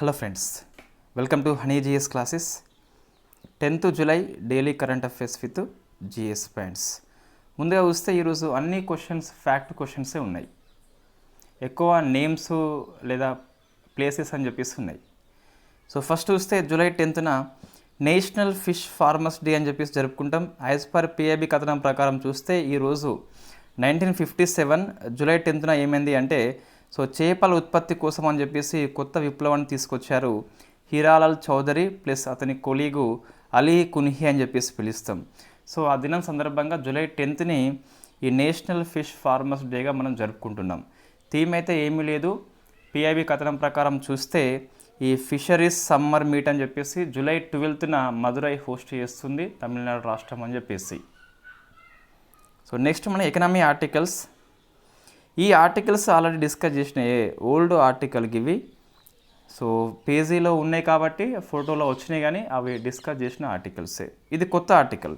Hello friends welcome to Honey GS classes. Tenth July daily current affairs with GS points. ముందుగా చూస్తే ఈరోజు అన్ని questions fact క్వశ్చన్సే ఉన్నాయి. ఎక్కువ నేమ్స్ లేదా ప్లేసెస్ అని చెప్పేసి ఉన్నాయి. సో ఫస్ట్ చూస్తే జూలై టెన్త్న నేషనల్ ఫిష్ ఫార్మర్స్ డే అని చెప్పేసి జరుపుకుంటాం. యాజ్ పర్ పిఐబి కథనం ప్రకారం చూస్తే ఈరోజు నైన్టీన్ ఫిఫ్టీ సెవెన్ జూలై టెన్త్న ఏమైంది అంటే సో చేపల ఉత్పత్తి కోసం అని చెప్పేసి కొత్త విప్లవాన్ని తీసుకొచ్చారు హీరాలాల్ చౌదరి ప్లస్ అతని కొలీగు అలీ కున్హి అని చెప్పేసి పిలుస్తాం. సో ఆ దినం సందర్భంగా జూలై టెన్త్ని ఈ నేషనల్ ఫిష్ ఫార్మర్స్ డేగా మనం జరుపుకుంటున్నాం. థీమ్ అయితే ఏమీ లేదు. పిఐబి కథనం ప్రకారం చూస్తే ఈ ఫిషరీస్ సమ్మర్ మీట్ అని చెప్పేసి జూలై ట్వెల్త్న మదురై హోస్ట్ చేస్తుంది తమిళనాడు రాష్ట్రం అని చెప్పేసి. సో నెక్స్ట్ మన ఎకనామీ ఆర్టికల్స్. ఈ ఆర్టికల్స్ ఆల్రెడీ డిస్కస్ చేసినాయి. ఓల్డ్ ఆర్టికల్కి ఇవి. సో పేజీలో ఉన్నాయి కాబట్టి ఫోటోలో వచ్చినాయి కానీ అవి డిస్కస్ చేసిన ఆర్టికల్సే ఇది కొత్త ఆర్టికల్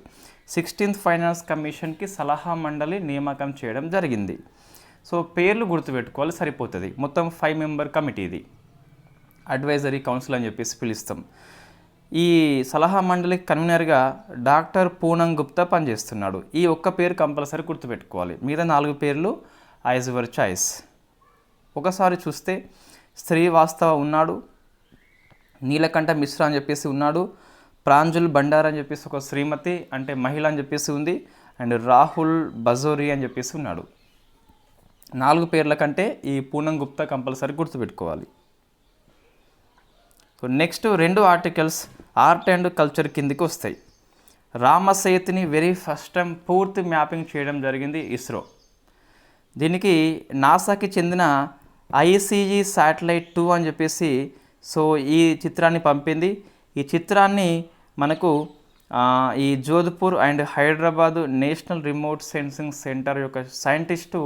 సిక్స్టీన్త్ ఫైనాన్స్ కమిషన్కి సలహా మండలి నియామకం చేయడం జరిగింది. సో పేర్లు గుర్తుపెట్టుకోవాలి సరిపోతుంది. మొత్తం ఫైవ్ మెంబర్ కమిటీ ఇది. అడ్వైజరీ కౌన్సిల్ అని చెప్పేసి పిలుస్తాం. ఈ సలహా మండలి కన్వీనర్గా డాక్టర్ పూనం గుప్తా పనిచేస్తున్నాడు. ఈ ఒక్క పేరు కంపల్సరీ గుర్తుపెట్టుకోవాలి. మిగతా నాలుగు పేర్లు యాజ్ యువర్ చాయిస్ ఒకసారి చూస్తే శ్రీవాస్తవ ఉన్నాడు నీలకంఠ మిశ్రా అని చెప్పేసి ఉన్నాడు ప్రాంజుల్ బండార్ అని చెప్పేసి ఒక శ్రీమతి అంటే మహిళ అని చెప్పేసి ఉంది అండ్ రాహుల్ బజోరి అని చెప్పేసి ఉన్నాడు. నాలుగు పేర్ల కంటే ఈ పూనం గుప్తా కంపల్సరీ గుర్తుపెట్టుకోవాలి. సో నెక్స్ట్ రెండు ఆర్టికల్స్ ఆర్ట్ అండ్ కల్చర్ కిందికి వస్తాయి. రామసేతుని వెరీ ఫస్ట్ టైం పూర్తి మ్యాపింగ్ చేయడం జరిగింది ఇస్రో. దీనికి నాసాకి చెందిన ఐసీజీ శాటిలైట్ టూ అని చెప్పేసి సో ఈ చిత్రాన్ని పంపింది. ఈ చిత్రాన్ని మనకు ఈ Jodhpur and Hyderabad national remote sensing centre యొక్క సైంటిస్టు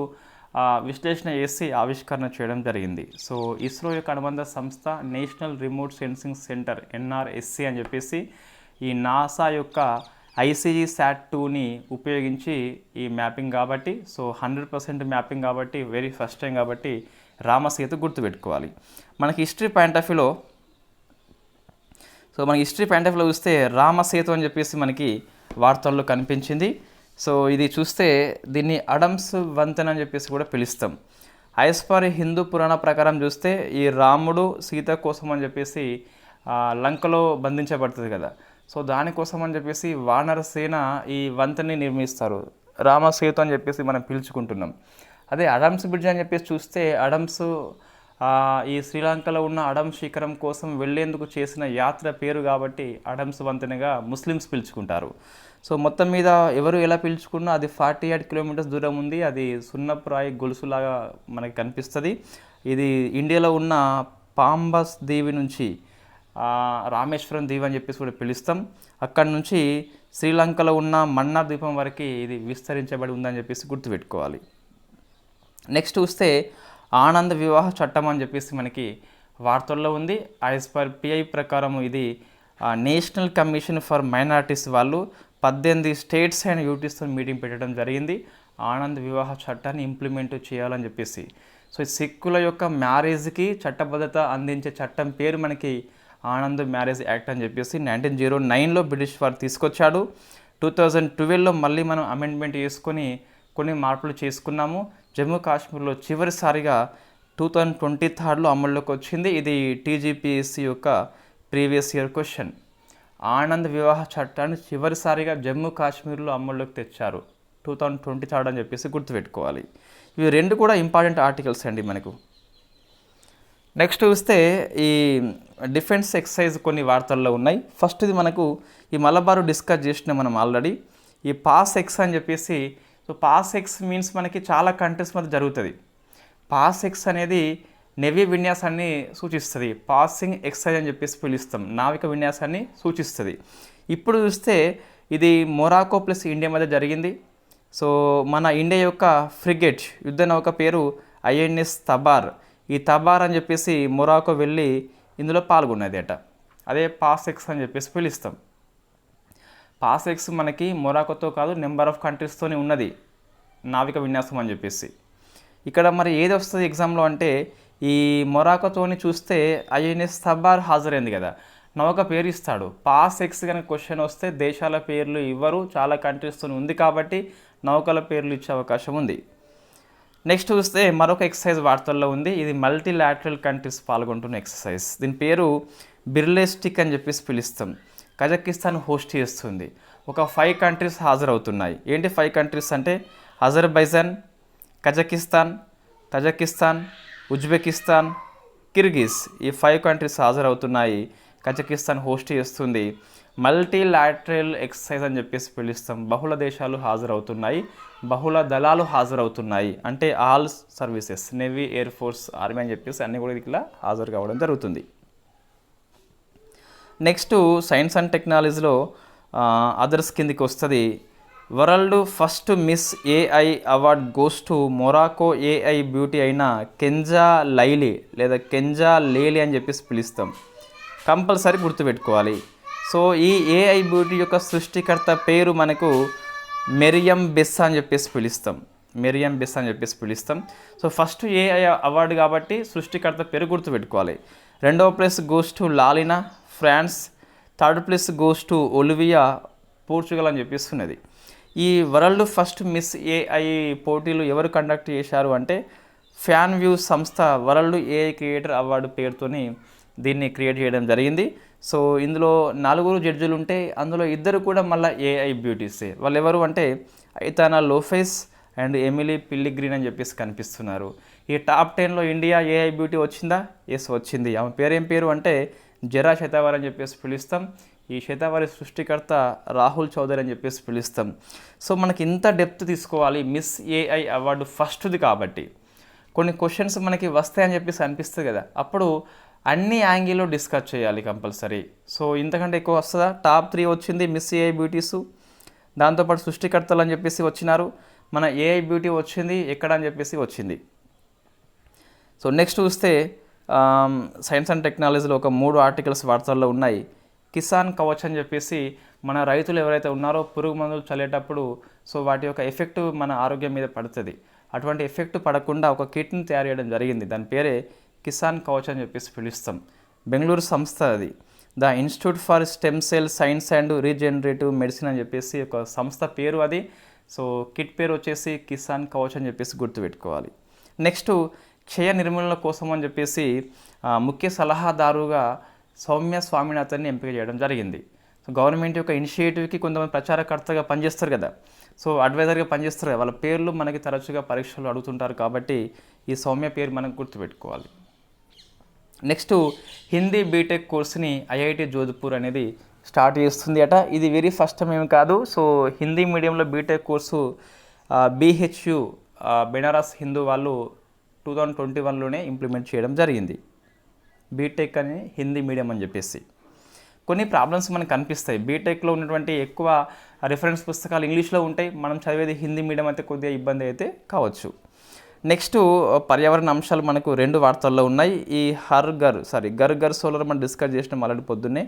విశ్లేషణ చేసి ఆవిష్కరణ చేయడం జరిగింది. సో ఇస్రో యొక్క అనుబంధ సంస్థ national remote sensing centre NRSC అని చెప్పేసి ఈ నాసా యొక్క ఐసీజీ శాట్ టూని ఉపయోగించి ఈ మ్యాపింగ్ కాబట్టి సో హండ్రెడ్ పర్సెంట్ మ్యాపింగ్ కాబట్టి వెరీ ఫస్ట్ టైం కాబట్టి రామసేతు గుర్తుపెట్టుకోవాలి. మనకి హిస్టరీ పాయింట్ ఆఫ్ వ్యూలో సో మనకి హిస్టరీ పాయింట్ ఆఫ్ వ్యూలో చూస్తే రామసేతు అని చెప్పేసి మనకి వార్తల్లో కనిపించింది. సో ఇది చూస్తే దీన్ని అడమ్స్ వంతెన అని చెప్పేసి కూడా పిలుస్తాం. యాజ్ పర్ హిందూ పురాణ ప్రకారం చూస్తే ఈ రాముడు సీత కోసం అని చెప్పేసి లంకలో బంధించబడుతుంది కదా. సో దానికోసం అని చెప్పేసి వానర సేన ఈ వంతెని నిర్మిస్తారు. రామసేతు అని చెప్పేసి మనం పిలుచుకుంటున్నాం. అదే అడమ్స్ బ్రిడ్జ్ అని చెప్పేసి చూస్తే అడమ్స్ ఈ శ్రీలంకలో ఉన్న అడమ్స్ శిఖరం కోసం వెళ్ళేందుకు చేసిన యాత్ర పేరు కాబట్టి అడమ్స్ వంతెనగా ముస్లిమ్స్ పిలుచుకుంటారు. సో మొత్తం మీద ఎవరు ఎలా పిలుచుకున్నా అది ఫార్టీ ఎయిట్ కిలోమీటర్స్ దూరం ఉంది. అది సున్నప్రాయి గొలుసులాగా మనకి కనిపిస్తుంది. ఇది ఇండియాలో ఉన్న పాంబస్ దేవి నుంచి రామేశ్వరం దీవి అని చెప్పేసి కూడా పిలుస్తాం. అక్కడ నుంచి శ్రీలంకలో ఉన్న మన్నా ద్వీపం వరకు ఇది విస్తరించబడి ఉందని చెప్పేసి గుర్తుపెట్టుకోవాలి. నెక్స్ట్ చూస్తే ఆనంద వివాహ చట్టం అని చెప్పేసి మనకి వార్తల్లో ఉంది. యాజ్ పర్ పిఐ ప్రకారం ఇది నేషనల్ కమిషన్ ఫర్ మైనార్టీస్ వాళ్ళు పద్దెనిమిది స్టేట్స్ అండ్ యూటీస్తో మీటింగ్ పెట్టడం జరిగింది. ఆనంద్ వివాహ చట్టాన్ని ఇంప్లిమెంట్ చేయాలని చెప్పేసి. సో సిక్కుల యొక్క మ్యారేజ్కి చట్టబద్ధత అందించే చట్టం పేరు మనకి ఆనంద్ మ్యారేజ్ యాక్ట్ అని చెప్పేసి నైన్టీన్ జీరో నైన్లో బ్రిటిష్ వారు తీసుకొచ్చాడు. టూ థౌజండ్ ట్వెల్వ్లో మళ్ళీ మనం అమెండ్మెంట్ చేసుకొని కొన్ని మార్పులు చేసుకున్నాము. జమ్మూ కాశ్మీర్లో చివరిసారిగా టూ థౌజండ్ ట్వంటీ థర్డ్లో అమల్లోకి వచ్చింది. ఇది టీజీపీఎస్సీ యొక్క ప్రీవియస్ ఇయర్ క్వశ్చన్. ఆనంద్ వివాహ చట్టాన్ని చివరిసారిగా జమ్మూ కాశ్మీర్లో అమల్లోకి తెచ్చారు. టూ థౌజండ్ ట్వంటీ థర్డ్ అని చెప్పేసి గుర్తుపెట్టుకోవాలి. ఇవి రెండు కూడా ఇంపార్టెంట్ ఆర్టికల్స్ అండి మనకు. నెక్స్ట్ చూస్తే ఈ డిఫెన్స్ ఎక్సైజ్ కొన్ని వార్తల్లో ఉన్నాయి. ఫస్ట్ ఇది మనకు ఈ మలబారు డిస్కస్ చేసిన మనం ఆల్రెడీ. ఈ పాస్ ఎక్స్ అని చెప్పేసి సో పాస్ ఎక్స్ మీన్స్ మనకి చాలా కంట్రీస్ మధ్య జరుగుతుంది. పాస్ ఎక్స్ అనేది నెవీ విన్యాసాన్ని సూచిస్తుంది. పాసింగ్ ఎక్సైజ్ అని చెప్పేసి పిలుస్తాం. నావిక విన్యాసాన్ని సూచిస్తుంది. ఇప్పుడు చూస్తే ఇది మొరాకో ప్లస్ ఇండియా మధ్య జరిగింది. సో మన ఇండియా యొక్క ఫ్రిగేట్ యుద్ధ నౌక పేరు ఐఎన్ఎస్ తబార్. ఈ తబార్ అని చెప్పేసి మొరాకో వెళ్ళి ఇందులో పాల్గొన్నది అదే పాస్ ఎక్స్ అని చెప్పేసి పిలుస్తాం. పాస్ ఎక్స్ మనకి మొరాకోతో కాదు నెంబర్ ఆఫ్ కంట్రీస్తోనే ఉన్నది. నావిక విన్యాసం అని చెప్పేసి. ఇక్కడ మరి ఏది వస్తుంది ఎగ్జామ్లో అంటే ఈ మొరాకోతోని చూస్తే ఐఎన్ఎస్ సబార్ హాజరైంది కదా. నౌక పేరు ఇస్తాడు. పాస్ ఎక్స్ కనుక క్వశ్చన్ వస్తే దేశాల పేర్లు ఇవ్వరు చాలా కంట్రీస్తో ఉంది కాబట్టి నౌకల పేర్లు ఇచ్చే అవకాశం ఉంది. నెక్స్ట్ చూస్తే మరొక ఎక్సర్సైజ్ వార్తల్లో ఉంది. ఇది మల్టీలాటరల్ కంట్రీస్ పాల్గొంటున్న ఎక్సర్సైజ్. దీని పేరు బిర్లెస్టిక్ అని చెప్పేసి పిలుస్తాం. కజకిస్తాన్ హోస్ట్ చేస్తుంది. ఒక ఫైవ్ కంట్రీస్ హాజరవుతున్నాయి. ఏంటి ఫైవ్ కంట్రీస్ అంటే Azerbaijan Kazakhstan Tajikistan Uzbekistan Kyrgyz ఈ ఫైవ్ కంట్రీస్ హాజరవుతున్నాయి. కజకిస్తాన్ హోస్ట్ చేస్తుంది. మల్టీలాటరల్ ఎక్సర్సైజ్ అని చెప్పేసి పిలుస్తాం. బహుళ దేశాలు హాజరవుతున్నాయి. బహుళ దళాలు హాజరవుతున్నాయి. అంటే all services navy air force army అని చెప్పేసి అన్నీ కూడా ఇట్లా హాజరు కావడం జరుగుతుంది. నెక్స్ట్ సైన్స్ అండ్ టెక్నాలజీలో అదర్స్ కిందికి వస్తుంది. World first miss AI award goes to Morocco AI beauty అయిన కెంజా లైలీ లేదా కెంజా లేలి అని చెప్పేసి పిలుస్తాం. కంపల్సరీ గుర్తుపెట్టుకోవాలి. సో ఈ ఏఐ బ్యూటీ యొక్క సృష్టికర్త పేరు మనకు మెరియం బెస్ అని చెప్పేసి పిలుస్తాం. మెరియం బెస్ అని చెప్పేసి పిలుస్తాం. సో ఫస్ట్ ఏఐ అవార్డు కాబట్టి సృష్టికర్త పేరు గుర్తుపెట్టుకోవాలి రెండవ place goes to Lalina France. Third place goes to Olivia Portugal అని చెప్పిస్తున్నది ఈ వరల్డ్ ఫస్ట్ మిస్ ఏఐ పోటీలు ఎవరు కండక్ట్ చేశారు అంటే ఫ్యాన్ వ్యూ సంస్థ వరల్డ్ ఏఐ క్రియేటర్ అవార్డు పేరుతోని దీన్ని క్రియేట్ చేయడం జరిగింది. సో ఇందులో నలుగురు జడ్జిలు ఉంటే అందులో ఇద్దరు కూడా మళ్ళీ ఏఐ బ్యూటీసే వాళ్ళు ఎవరు అంటే ఐతానా లోఫెస్ అండ్ ఎమిలీ పిల్లిగ్రీన్ అని చెప్పేసి కనిపిస్తున్నారు. ఈ టాప్ టెన్లో ఇండియా ఏఐ బ్యూటీ వచ్చిందా? ఎస్ వచ్చింది. ఆమె పేరేం పేరు అంటే జరా శతావారి అని చెప్పేసి పిలుస్తాం. ఈ శతావారి సృష్టికర్త రాహుల్ చౌదరి అని చెప్పేసి పిలుస్తాం. సో మనకి ఇంత డెప్త్ తీసుకోవాలి. మిస్ ఏఐ అవార్డు ఫస్ట్ది కాబట్టి. కొన్ని క్వశ్చన్స్ మనకి వస్తాయని చెప్పేసి అనిపిస్తుంది కదా. అప్పుడు అన్ని యాంగిల్లో డిస్కస్ చేయాలి కంపల్సరీ. సో ఇంతకంటే ఎక్కువ వస్తుందా? టాప్ త్రీ వచ్చింది మిస్ ఏఐ బ్యూటీస్. దాంతోపాటు సృష్టికర్తలు అని చెప్పేసి వచ్చినారు. మన ఏఐ బ్యూటీ వచ్చింది ఎక్కడ అని చెప్పేసి వచ్చింది. సో నెక్స్ట్ చూస్తే సైన్స్ అండ్ టెక్నాలజీలో ఒక మూడు ఆర్టికల్స్ వార్తల్లో ఉన్నాయి. కిసాన్ కవచ్ అని చెప్పేసి మన రైతులు ఎవరైతే ఉన్నారో పురుగు మందులు చల్లేటప్పుడు సో వాటి యొక్క ఎఫెక్ట్ మన ఆరోగ్యం మీద పడుతుంది. అటువంటి ఎఫెక్ట్ పడకుండా ఒక కిట్ని తయారు చేయడం జరిగింది. దాని పేరే కిసాన్ కవచ్ అని చెప్పేసి పిలుస్తాం. బెంగళూరు సంస్థ అది. The institute for stem cell science and regenerative medicine అని చెప్పేసి ఒక సంస్థ పేరు అది. సో కిట్ పేరు వచ్చేసి కిసాన్ కవచ్ అని చెప్పేసి గుర్తుపెట్టుకోవాలి. నెక్స్ట్ క్షయ నిర్మూలన కోసం అని చెప్పేసి ముఖ్య సలహాదారుగా సౌమ్య స్వామినాథన్ని ఎంపిక చేయడం జరిగింది. సో గవర్నమెంట్ యొక్క ఇనిషియేటివ్కి కొంతమంది ప్రచారకర్తగా పనిచేస్తారు కదా. సో అడ్వైజర్గా పనిచేస్తారు కదా. వాళ్ళ పేర్లు మనకి తరచుగా పరీక్షలు అడుగుతుంటారు కాబట్టి ఈ సౌమ్య పేరు మనం గుర్తుపెట్టుకోవాలి. నెక్స్ట్ హిందీ బీటెక్ కోర్స్ని ఐఐటి జోధ్పూర్ అనేది స్టార్ట్ చేస్తుంది అట. ఇది వెరీ ఫస్ట్ టైం ఏమి కాదు. సో హిందీ మీడియంలో BTech course BHU Banaras Hindu వాళ్ళు టూ థౌజండ్ ట్వంటీ వన్లోనే ఇంప్లిమెంట్ చేయడం జరిగింది. బీటెక్ అని హిందీ మీడియం అని చెప్పేసి. కొన్ని ప్రాబ్లమ్స్ మనకు కనిపిస్తాయి. బీటెక్లో ఉన్నటువంటి ఎక్కువ రిఫరెన్స్ పుస్తకాలు ఇంగ్లీష్లో ఉంటాయి. మనం చదివేది హిందీ మీడియం అయితే కొద్దిగా ఇబ్బంది అయితే కావచ్చు. నెక్స్ట్ పర్యావరణ అంశాలు మనకు రెండు వార్తల్లో ఉన్నాయి. ఈ హర్ గర్ సారీ గర్ గర్ సోలర్ మనం డిస్కస్ చేసిన ఆల్రెడీ పొద్దున్నే.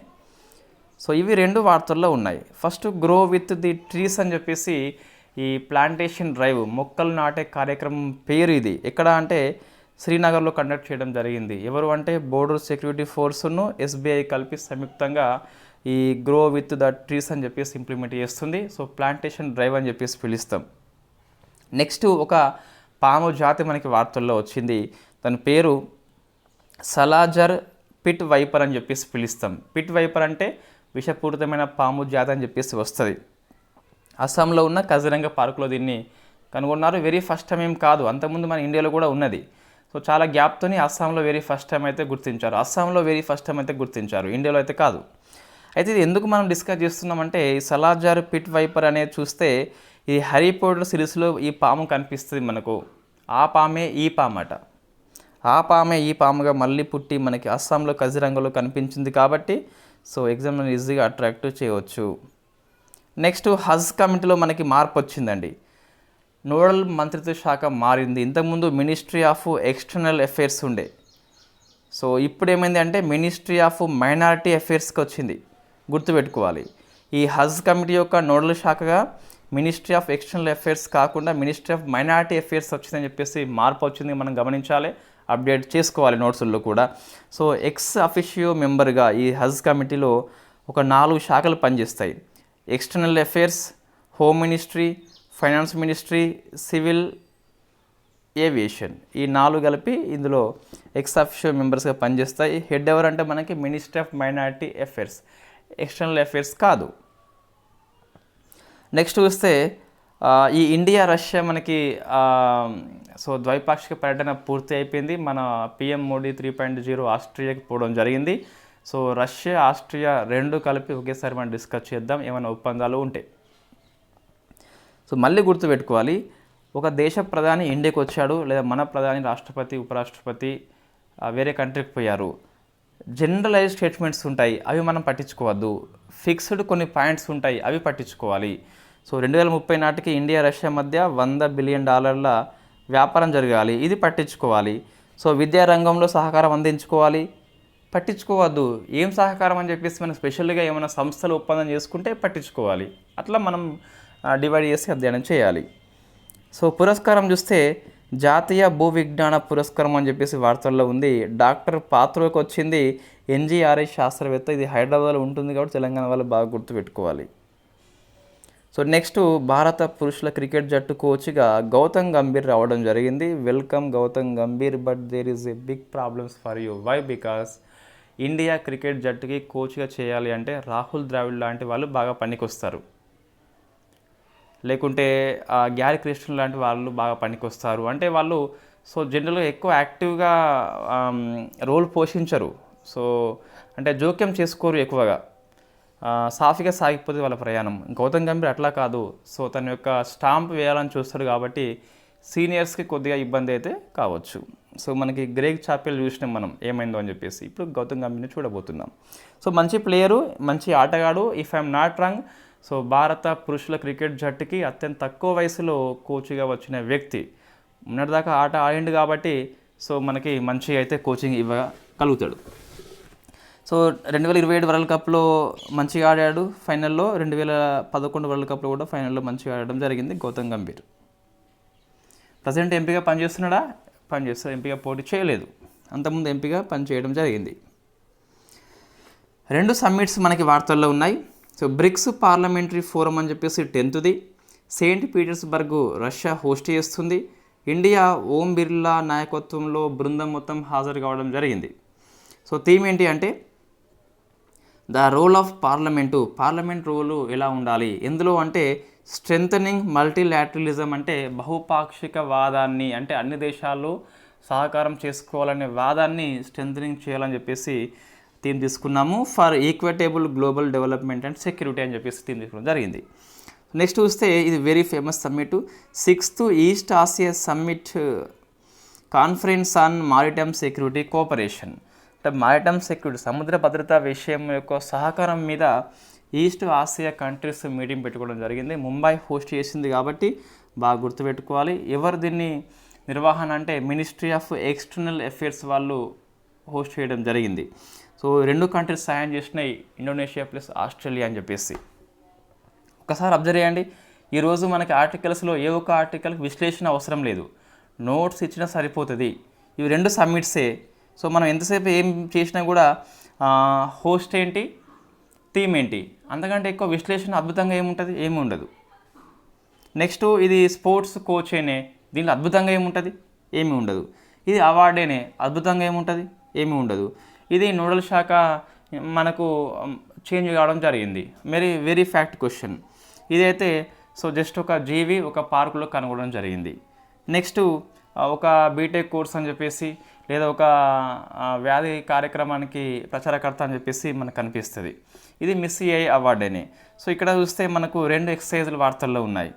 సో ఇవి రెండు వార్తల్లో ఉన్నాయి. First grow with the trees అని చెప్పేసి ఈ ప్లాంటేషన్ డ్రైవ్ మొక్కలు నాటే కార్యక్రమం పేరు ఇది. ఎక్కడ అంటే శ్రీనగర్లో కండక్ట్ చేయడం జరిగింది. ఎవరు అంటే బోర్డర్ సెక్యూరిటీ ఫోర్స్ను ఎస్బీఐ కలిపి సంయుక్తంగా ఈ గ్రో విత్ ద ట్రీస్ అని చెప్పేసి ఇంప్లిమెంట్ చేస్తుంది. సో ప్లాంటేషన్ డ్రైవ్ అని చెప్పేసి పిలుస్తాం. నెక్స్ట్ ఒక పాము జాతి మనకి వార్తల్లో వచ్చింది. తన పేరు సలాజర్ పిట్ వైపర్ అని చెప్పేసి పిలుస్తాం. పిట్ వైపర్ అంటే విషపూరితమైన పాము జాతి అని చెప్పేసి వస్తుంది. అస్సాంలో ఉన్న కజరంగ పార్కులో దీన్ని కనుగొన్నారు. వెరీ ఫస్ట్ టైం ఏం కాదు. అంతకుముందు మన ఇండియాలో కూడా ఉన్నది. సో చాలా గ్యాప్తోని అస్సాంలో వెరీ ఫస్ట్ టైం అయితే గుర్తించారు. అస్సాంలో వెరీ ఫస్ట్ టైం అయితే గుర్తించారు. ఇండియాలో అయితే కాదు. అయితే ఇది ఎందుకు మనం డిస్కస్ చేస్తున్నామంటే ఈ సలాజార్ పిట్ వైపర్ అనేది చూస్తే ఈ హరీ పౌడర్ సిరీస్లో ఈ పాము కనిపిస్తుంది మనకు. ఆ పామే ఈ పామట. ఆ పామే ఈ పాముగా మళ్ళీ పుట్టి మనకి అస్సాంలో కజిరంగలో కనిపించింది కాబట్టి సో ఎగ్జామ్లో ఈజీగా అట్రాక్ట్ చేయవచ్చు. నెక్స్ట్ హజ్ కమిటీలో మనకి మార్పు వచ్చిందండి. నోడల్ మంత్రిత్వ శాఖ మారింది. ఇంతకుముందు మినిస్ట్రీ ఆఫ్ ఎక్స్టర్నల్ అఫైర్స్ ఉండే. సో ఇప్పుడు ఏమైంది అంటే మినిస్ట్రీ ఆఫ్ మైనారిటీ అఫైర్స్కి వచ్చింది. గుర్తుపెట్టుకోవాలి. ఈ హజ్ కమిటీ యొక్క నోడల్ శాఖగా మినిస్ట్రీ ఆఫ్ ఎక్స్టర్నల్ అఫేర్స్ కాకుండా మినిస్ట్రీ ఆఫ్ మైనారిటీ అఫేర్స్ వచ్చిందని చెప్పేసి మార్పు వచ్చింది మనం గమనించాలి అప్డేట్ చేసుకోవాలి నోట్సుల్లో కూడా. సో ఎక్స్ అఫిషియో మెంబర్గా ఈ హజ్ కమిటీలో ఒక నాలుగు శాఖలు పనిచేస్తాయి. External affairs home ministry finance ministry civil aviation ఈ నాలుగు కలిపి ఇందులో ఎక్స్ అఫిషియో మెంబర్స్గా పనిచేస్తాయి. హెడ్ ఎవరంటే మనకి ministry of minority affairs external affairs కాదు. నెక్స్ట్ చూస్తే ఈ ఇండియా రష్యా మనకి సో ద్వైపాక్షిక పర్యటన పూర్తి అయిపోయింది. మన PM Modi three point zero ఆస్ట్రియాకి పోవడం జరిగింది. సో రష్యా ఆస్ట్రియా రెండు కలిపి ఒకేసారి మనం డిస్కస్ చేద్దాం ఏమైనా ఒప్పందాలు ఉంటే. సో మళ్ళీ గుర్తుపెట్టుకోవాలి ఒక దేశ ప్రధాని ఇండియాకి వచ్చాడు లేదా మన ప్రధాని రాష్ట్రపతి ఉపరాష్ట్రపతి వేరే కంట్రీకి పోయారు. జనరలైజ్ స్టేట్మెంట్స్ ఉంటాయి. అవి మనం పట్టించుకోవద్దు. ఫిక్స్డ్ కొన్ని పాయింట్స్ ఉంటాయి. అవి పట్టించుకోవాలి. సో రెండు వేల ముప్పై నాటికి ఇండియా రష్యా మధ్య వంద బిలియన్ డాలర్ల వ్యాపారం జరగాలి. ఇది పట్టించుకోవాలి. సో విద్యా రంగంలో సహకారం అందించుకోవాలి. పట్టించుకోవద్దు. ఏం సహకారం అని చెప్పేసి మనం స్పెషల్గా ఏమైనా సంస్థలు ఒప్పందం చేసుకుంటే పట్టించుకోవాలి. అట్లా మనం డివైడ్ చేసి అధ్యయనం చేయాలి. సో పురస్కారం చూస్తే జాతీయ భూ విజ్ఞాన పురస్కారం అని చెప్పేసి వార్తల్లో ఉంది. డాక్టర్ పాత్రలోకి వచ్చింది. ఎన్జీఆర్ఐ శాస్త్రవేత్త. ఇది హైదరాబాద్లో ఉంటుంది కాబట్టి తెలంగాణ వాళ్ళు బాగా గుర్తుపెట్టుకోవాలి. సో నెక్స్ట్ భారత పురుషుల క్రికెట్ జట్టు కోచ్గా గౌతమ్ గంభీర్ రావడం జరిగింది. Welcome Gautam Gambhir but there is a big problems for you why because India cricket జట్టుకి కోచ్గా చేయాలి అంటే రాహుల్ ద్రావిడ్ లాంటి వాళ్ళు బాగా పనికొస్తారు. లేకుంటే ఆ, గ్యారీ క్రిస్టన్ లాంటి వాళ్ళు బాగా పనికొస్తారు. అంటే వాళ్ళు సో జనరల్గా ఎక్కువ యాక్టివ్గా రోల్ పోషించరు. సో అంటే జోక్యం చేసుకోరు ఎక్కువగా. సాఫీగా సాగిపోతే వాళ్ళ ప్రయాణం. గౌతమ్ గంభీర్ అట్లా కాదు. సో తన యొక్క స్టాంప్ వేయాలని చూస్తాడు కాబట్టి సీనియర్స్కి కొద్దిగా ఇబ్బంది అయితే కావచ్చు. సో మనకి గ్రేగ్ చాపెల్ చూసినాం మనం ఏమైందో అని చెప్పేసి. ఇప్పుడు గౌతమ్ గంభీర్ని చూడబోతున్నాం. సో మంచి ప్లేయరు మంచి ఆటగాడు. If I'm not wrong so భారత పురుషుల క్రికెట్ జట్టుకి అత్యంత తక్కువ వయసులో కోచ్గా వచ్చిన వ్యక్తి. మొన్నటిదాకా ఆట ఆడిండు కాబట్టి సో మనకి మంచి అయితే కోచింగ్ ఇవ్వగలుగుతాడు. సో రెండు వేల ఇరవై ఏడు వరల్డ్ కప్లో మంచిగా ఆడాడు. ఫైనల్లో రెండు వేల పదకొండు వరల్డ్ కప్లో కూడా ఫైనల్లో మంచిగా ఆడడం జరిగింది గౌతమ్ గంభీర్. ప్రజెంట్ ఎంపీగా పనిచేస్తున్నాడా? పనిచేస్తాడు ఎంపీగా పోటీ చేయలేదు. అంతకుముందు ఎంపీగా పనిచేయడం జరిగింది. రెండు సమ్మిట్స్ మనకి వార్తల్లో ఉన్నాయి. సో బ్రిక్స్ పార్లమెంటరీ ఫోరం అని చెప్పేసి టెన్త్ది. సెయింట్ పీటర్స్బర్గ్ రష్యా హోస్ట్ చేస్తుంది. ఇండియా ఓం బిర్లా నాయకత్వంలో బృందం మొత్తం హాజరు కావడం జరిగింది. సో థీమ్ ఏంటి అంటే the role of parliament. Parliament role ఎలా ఉండాలి? ఎందులో అంటే స్ట్రెంథనింగ్ మల్టీలాటరలిజం అంటే బహుపాక్షిక వాదాన్ని అంటే అన్ని దేశాలు సహకారం చేసుకోవాలనే వాదాన్ని స్ట్రెంథనింగ్ చేయాలని చెప్పేసి థీమ్ తీసుకున్నాము. For equitable global development and security అని చెప్పేసి థీమ్ తీసుకోవడం జరిగింది. నెక్స్ట్ చూస్తే ఇది very famous summit. Sixth East Asia summit conference on maritime security cooperation. అంటే మారిటైమ్ సెక్యూరిటీ సముద్ర భద్రతా విషయం యొక్క సహకారం మీద ఈస్ట్ ఆసియా కంట్రీస్ మీటింగ్ పెట్టుకోవడం జరిగింది. ముంబై హోస్ట్ చేసింది కాబట్టి బాగా గుర్తుపెట్టుకోవాలి. ఎవరు దీన్ని నిర్వహణ అంటే మినిస్ట్రీ ఆఫ్ ఎక్స్టర్నల్ అఫేర్స్ వాళ్ళు హోస్ట్ చేయడం జరిగింది. సో రెండు కంట్రీస్ సాయం చేసినాయి ఇండోనేషియా ప్లస్ ఆస్ట్రేలియా అని చెప్పేసి. ఒకసారి అబ్జర్వ్ చేయండి ఈరోజు మనకి ఆర్టికల్స్లో ఏ ఒక్క ఆర్టికల్కి విశ్లేషణ అవసరం లేదు. నోట్స్ ఇచ్చినా సరిపోతుంది. ఇవి రెండు సబ్మిట్సే సో మనం ఎంతసేపు ఏం చేసినా కూడా హోస్ట్ ఏంటి? థీమ్ ఏంటి? అంతకంటే ఎక్కువ విశ్లేషణ అద్భుతంగా ఏముంటుంది? ఏమి ఉండదు నెక్స్ట్ ఇది స్పోర్ట్స్ కోచ్ అనే దీనిలో అద్భుతంగా ఏముంటుంది? ఏమి ఉండదు. ఇది అవార్డేనే అద్భుతంగా ఏముంటుంది? ఏమి ఉండదు. ఇది నోడల్ శాఖ మనకు చేంజ్ కావడం జరిగింది. వెరీ వెరీ ఫ్యాక్ట్ క్వశ్చన్ ఇదైతే సో జస్ట్ ఒక జీవి ఒక పార్కులో కనుగొనడం జరిగింది. నెక్స్ట్ ఒక బీటెక్ కోర్స్ అని చెప్పేసి లేదా ఒక వ్యాధి కార్యక్రమానికి ప్రచారకర్త అని చెప్పేసి మనకు కనిపిస్తుంది. ఇది మిస్ ఏఐ అవార్డ్ అని. సో ఇక్కడ చూస్తే మనకు రెండు ఎక్సర్సైజులు వార్తల్లో ఉన్నాయి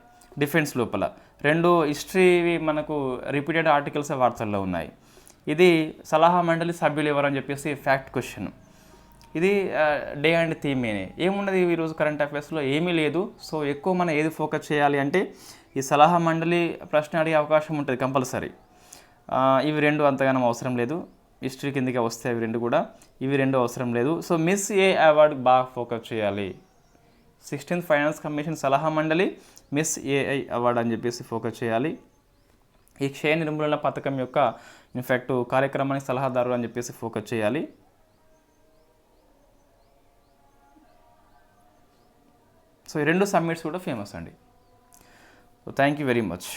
డిఫెన్స్ లోపల. రెండు హిస్టరీవి మనకు రిపీటెడ్ ఆర్టికల్స్ వార్తల్లో ఉన్నాయి. ఇది సలహా మండలి సభ్యులు ఎవరని చెప్పేసి ఫ్యాక్ట్ క్వశ్చన్ ఇది డే అండ్ థీమ్ అని ఏమున్నది ఈరోజు కరెంట్ అఫైర్స్లో ఏమీ లేదు. సో ఎక్కువ మనం ఏది ఫోకస్ చేయాలి అంటే ఈ సలహా మండలి ప్రశ్న అడిగే అవకాశం ఉంటుంది కంపల్సరీ. ఇవి రెండు అంతగానం అవసరం లేదు. హిస్టరీ కిందకి వస్తాయి అవి రెండు కూడా. ఇవి రెండు అవసరం లేదు. సో మిస్ ఏ అవార్డు బాగా ఫోకస్ చేయాలి. సిక్స్టీన్త్ ఫైనాన్స్ కమిషన్ సలహా మండలి మిస్ ఏఐ అవార్డు అని చెప్పేసి ఫోకస్ చేయాలి. ఈ క్షయ నిర్మూలన పథకం యొక్క ఇన్ఫ్యాక్ట్ కార్యక్రమానికి సలహాదారు అని చెప్పేసి ఫోకస్ చేయాలి. సో ఈ రెండు సమ్మిట్స్ కూడా ఫేమస్ అండి. So thank you very much